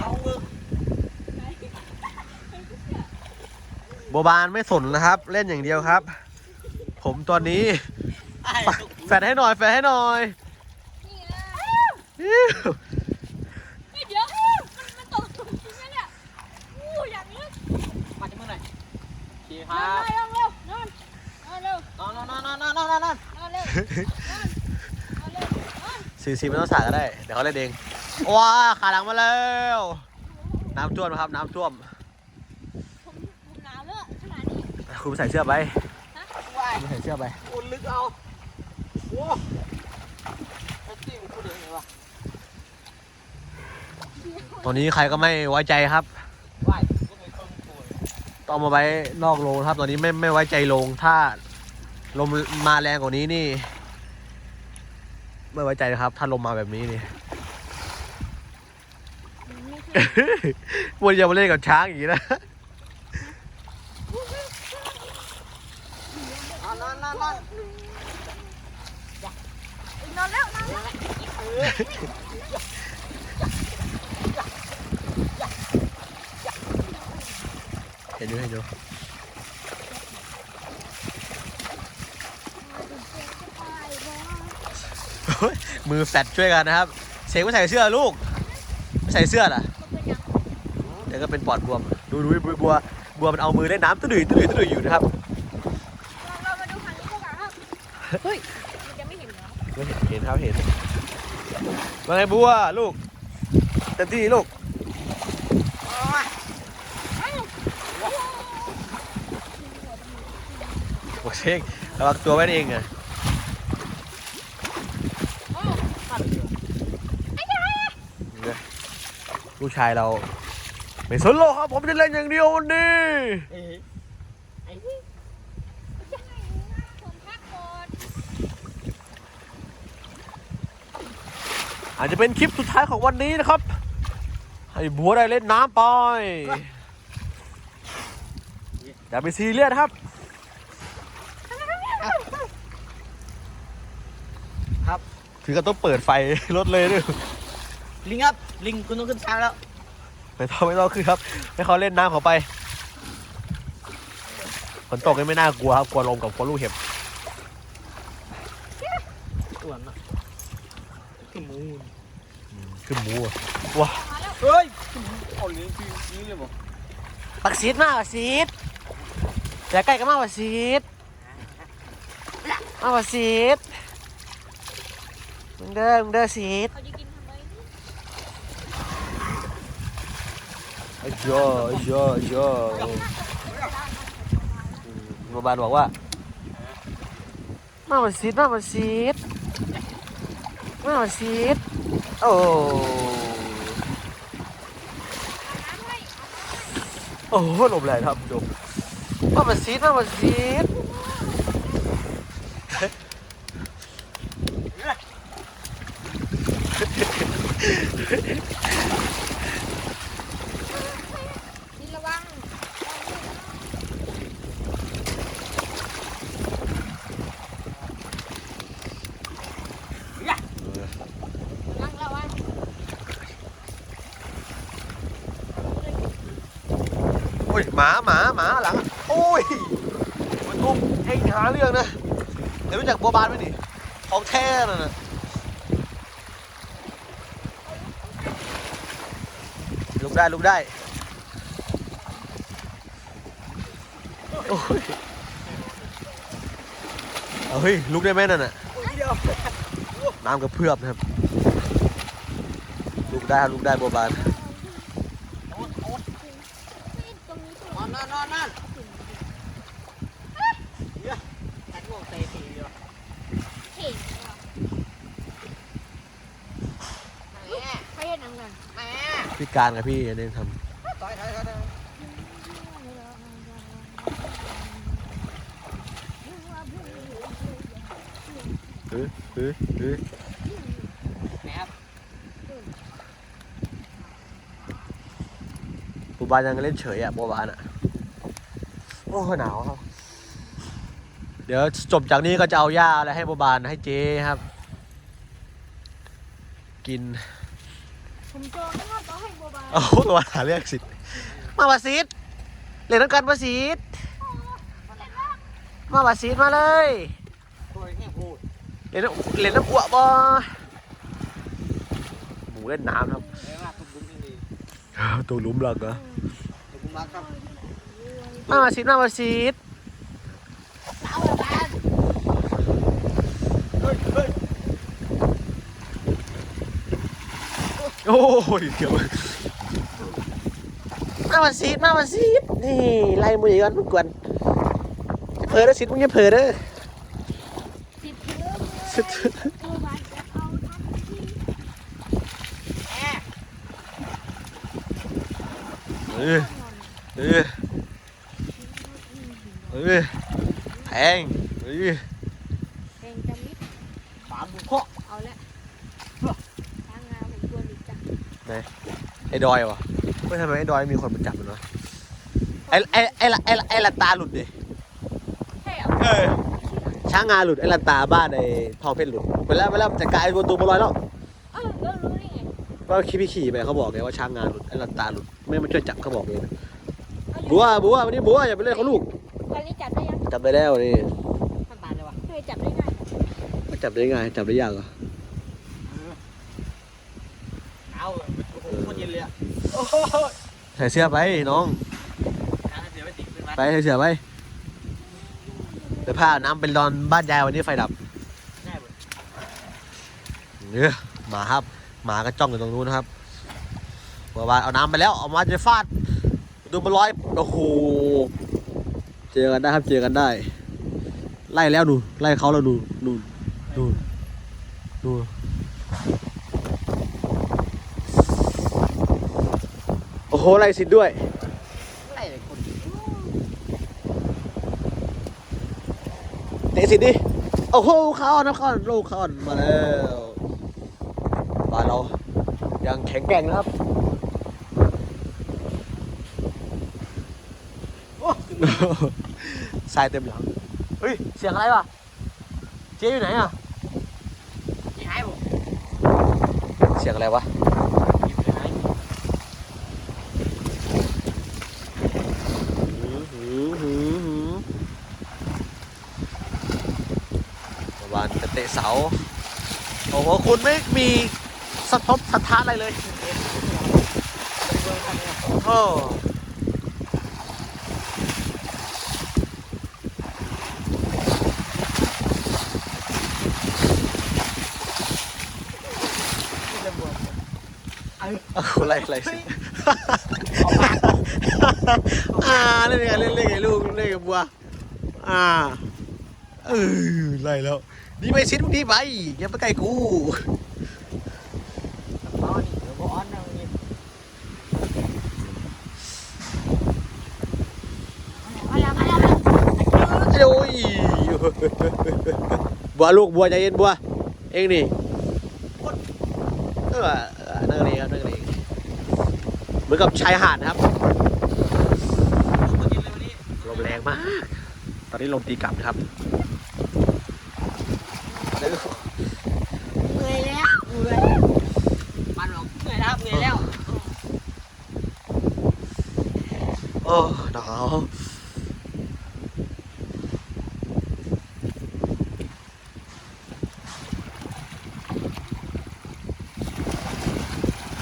เอาเออโบบานไม่สนนะครับ เล่นอย่างเดียวครับ ผมตอนนี้ไอ้แฟดให้หน่อยแฟดให้หน่อยนี่ไงอิ๊วเฮ้ยเดี๋ยวมันมันตกจริงไหมเนี่ยอู้อย่างลึกมาจากเมื่อไหร่โอเคคนอรันบเร็วเร็วนอนนอนเร็วนอนนอนนอนนอนนอนนอนนอนนอนเร็วนอนนอนเร็วนอนสี่สิบไม่ต้องสาก็ได้ เดี๋ยวเขาเล่นเอง ว้าขาหลังมาแล้ว น้ำท่วมนะครับ น้ำท่วมผมผมหนาวเลยขนาดนี้คุณใส่เสื้อไปว่ายคุณใส่เสื้อไปโอ้ลึกเอาโอ้ไอ้ติ้งพูดยังไงวะตอนนี้ใครก็ไม่ไว้ใจครับว่ายก็มีคนป่วยต้องมาไว้นอกโรงครับ ตอนนี้ไม่ไม่ไว้ใจโรงถ้าลมมาแรงกว่านี้นี่ ไม่ไว้ใจนะครับ ถ้าลมมาแบบนี้นี่ไม่ใช่ วันจะมาเล่นกับช้างอย่างนี้นะนอนนอนนอนนอนนอนแล้วนอนแล้วเห็นดูเห็นดูเฮ้ยมือแฟดช่วยกันนะครับ เสกไม่ใส่เสื้อลูก ไม่ใส่เสื้อล่ะ มันเป็นยังเดี๋ยวก็เป็นปอดบวม ดูดูบัวบัวบัวมันเอามือเล่นน้ำตื้อดุยตื้อดุยตื้อดุยอยู่นะครับเราเรามาดูฝั่งนี้ดีกว่าครับเฮ้ยมันจะไม่เห็นเหรอไม่เห็นเห็นครับเห็นว่าไงบัวลูกเต็มที่ลูกเอ้าบอกเช็คระวังตัวไว้เองอะโอ้ลูกชายเรา ไม่สนโลกครับผมจะเล่นอย่างเดียววันนี้เอ้ยไอ้ผมพักก่อนอาจจะเป็นคลิปสุดท้ายของวันนี้นะครับ ให้บัวได้เล่นน้ำไปอย่าไปซีเรียสครับ ครับถึงก็ต้องเปิดไฟรถเลยด้วยลิงครับ ลิงคุณต้องขึ้นช้างแล้ว ไม่ต้องไม่ต้องคือครับ ให้เขาเล่นน้ำเขาไปฝนตกก็ไม่น่ากลัวครับ กลัวลมกับกลัวลูกเห็บอ้วนนะขึ้นมูนคือหมูอะว้ามาแล้วเฮ้ยเอาเลี้ยงจริงจริงเลยบอกปักซีดมากปักซีดอย่าใกล้กันมากปักซีดมากปักซีดมึงเด้อมึงเด้อซีด เขาจะกิน ทำไมไอ้โยไอ้โยไอ้โยโรงพยาบาลบอกว่า มาปักซีดมาปักซีดมาปักซีดโอ้ น้ำให้ โอ้โหลมแรงครับดูมาปักซีดมาปักซีด ดินระวัง ระวังระวัง โอ้ย หมาหมาหมาหลัง โอ้ยมันตุ้มเองหาเรื่องนะเดี๋ยวรู้จักบัวบานไหมนี่ของแท้น่ะนะลุกได้ลุกได้ โอ้ยเฮ้ยลุกได้ไหมนั่นน่ะน้ำกระเพื่อมนะครับ ลุกได้ครับลุกได้บัวบาน โอ๊ตโอ๊ต ตรงนี้ตรง นอนนอนนอนนอนเดี๋ยวแอดวงเตะตีเดียว เข่งเลยว่ะ แม่ เขาเห็นน้ำกัน แม่ พี่การกับพี่อันนี้ทถอยถอยถอยถอยำเฮ้ยเฮ้ยเฮ้ยแม่ครับบัวบานยังเล่นเฉยอะบัวบานอะ โอ้หนาวครับ เดี๋ยวจบจากนี้ก็จะเอาหญ้าอะไรให้บัวบานให้เจ๊ครับ กิน ผมโจรนะครับต้องให้บัวบานเอาตัวหาเรื่องสิทธ์มาบาซิดเล่นน้ำกันบาซิดมาบาซิดมาเลยเล่นน้ำเล่นน้ำอ้วกบ่หมูเล่นน้ำครับตัวหลุมหลักเหรอมรักครับมาบาซิดมาบาซิดเอาบัวบาน เฮ้ยเฮ้ย โอ้ยเดี๋ยวมาบาซิดมาบาซิดนี่ไล่มือกันทุกคนเผลอเด้อซิดมึงอย่าเผลอเด้อสิบเพื่อซิดบัวบานจะเอาทันทีเออเออเออแทงเออแดงจะมิดปามบุกเคาะเอาละทางงานผมกลัวหลุดจ้ะ ไอ้ดอยวะเฮ้ยทำไมไอ้ดอยมีคนมาจับมันวะไอ้ไอ้ไอ้ละไอ้ละไอ้ละตาหลุดดิใช่เหรอเออช้างงาหลุดไอ้ละตาบ้านไอ้ทองเพชรหลุดไปแล้วไปแล้วจัดการไอ้ตัวตัวบอลลอยแล้วเออแล้วรู้ได้ไงก็ขี่พี่ขี่ไปเขาบอกไงว่าช้างงาหลุดไอ้ละตาหลุดไม่มาช่วยจับเขาบอกเองเอาอยู่บัวบัววันนี้บัวอย่าไปเล่นเขาลูกอันนี้จับได้ยังจับได้แล้วนี่มันตายเลยวะเคยจับได้ง่ายจับได้ไงจับได้ยากเหรอาโอ้โหคนเย็นเลยอะโอ้โหใส่เสื้อไปน้องการเสียไปติดเป็นมันไปใส่เสื้อไปไปพาน้ำเป็นดอนบ้านยายวันนี้ไฟดับง่ายหมดเนี่ยหมาครับ หมาก็จ้องอยู่ตรงนู้นนะครับบัวบานเอาน้ำไปแล้วเอามาจะฟาด ดูมาร้อยโอ้โหเจอกันได้ครับเจอกันได้ ไล่แล้วดูไล่เขาแล้วดูดูดูดูโอ้โห ไล่สิทธิ์ด้วยเตะสิทธิ์ดิ โอ้โหเข้านะเข้าลูกเข้ามาแล้วบ้านเรายังแข็งแกร่งนะครับโอ้ทรายเต็มหลัง เฮ้ย เสียงอะไรวะ เจ๊อยู่ไหนอะยหายบ่เสียงอะไรวะ หาย หือหือหือหือประวันจะ เสา โอ้โห คุณไม่มีสะทบสะท้านอะไรเลยโอ้อะไรอะไรสิอ่าเล่นไงเล่นเล่นไงลูกเล่นกับบัว อ่าเออไล่แล้ว นี่ไปชิ้นพวกนี้ไปอย่าไปใกล้กูตอนนี้เดี๋ยวก็อ้อนนะมึงนี่เอาละมาแล้วโอ้ยบัวลูกบัวใจเย็นบัว เองนี่เออนั่งนี่ครับนั่งนี่เหมือนกับชายหาดนะครับลมแรงมาก ตอนนี้ลมตีกลับนะครับ เหนื่อยแล้ว เหนื่อยมันบอกเหนื่อยแล้วเหนื่อยแล้ว โอ้หนาว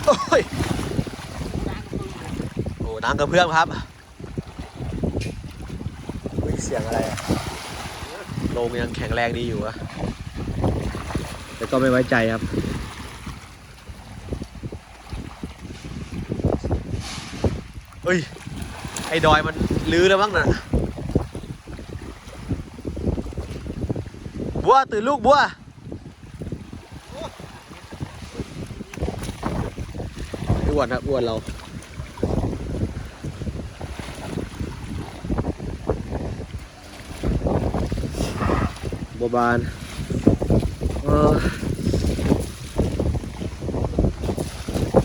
โอ้ยโอ้น้ำกระเพื่อมครับเฮ้ยเสียงอะไรอะลงยังแข็งแรงดีอยู่อะแต่ก็ไม่ไว้ใจครับเฮ้ย ไอ้ดอยมันลื้อแล้วมั้งนะบัวตื่นลูกบัวอ้วนครับอ้วนเราบัวบานเออ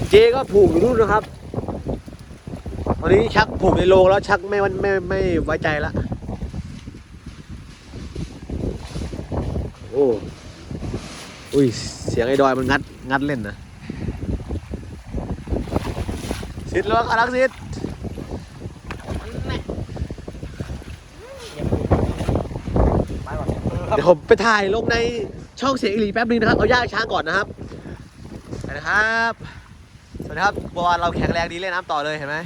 เจก็ผูกอยู่นู่นนะครับ วันนี้ชักผูกในโรงแล้วชักไม่ไม่ไม่ไว้ใจละโอ้อุ้ยเสียงไอ้ดอยมันงัดงัดเล่นนะสิทธิ์ระวังขาลังสิทธิ์เดี๋ยวผมไปถ่ายลงในช่องเสียงอีหลีแป๊บนึงนะครับ เอาย่างช้างก่อนนะครับนะครับ สวัสดีครับบัวเราแข็งแรงดีเล่นน้ำต่อเลยเห็นไหม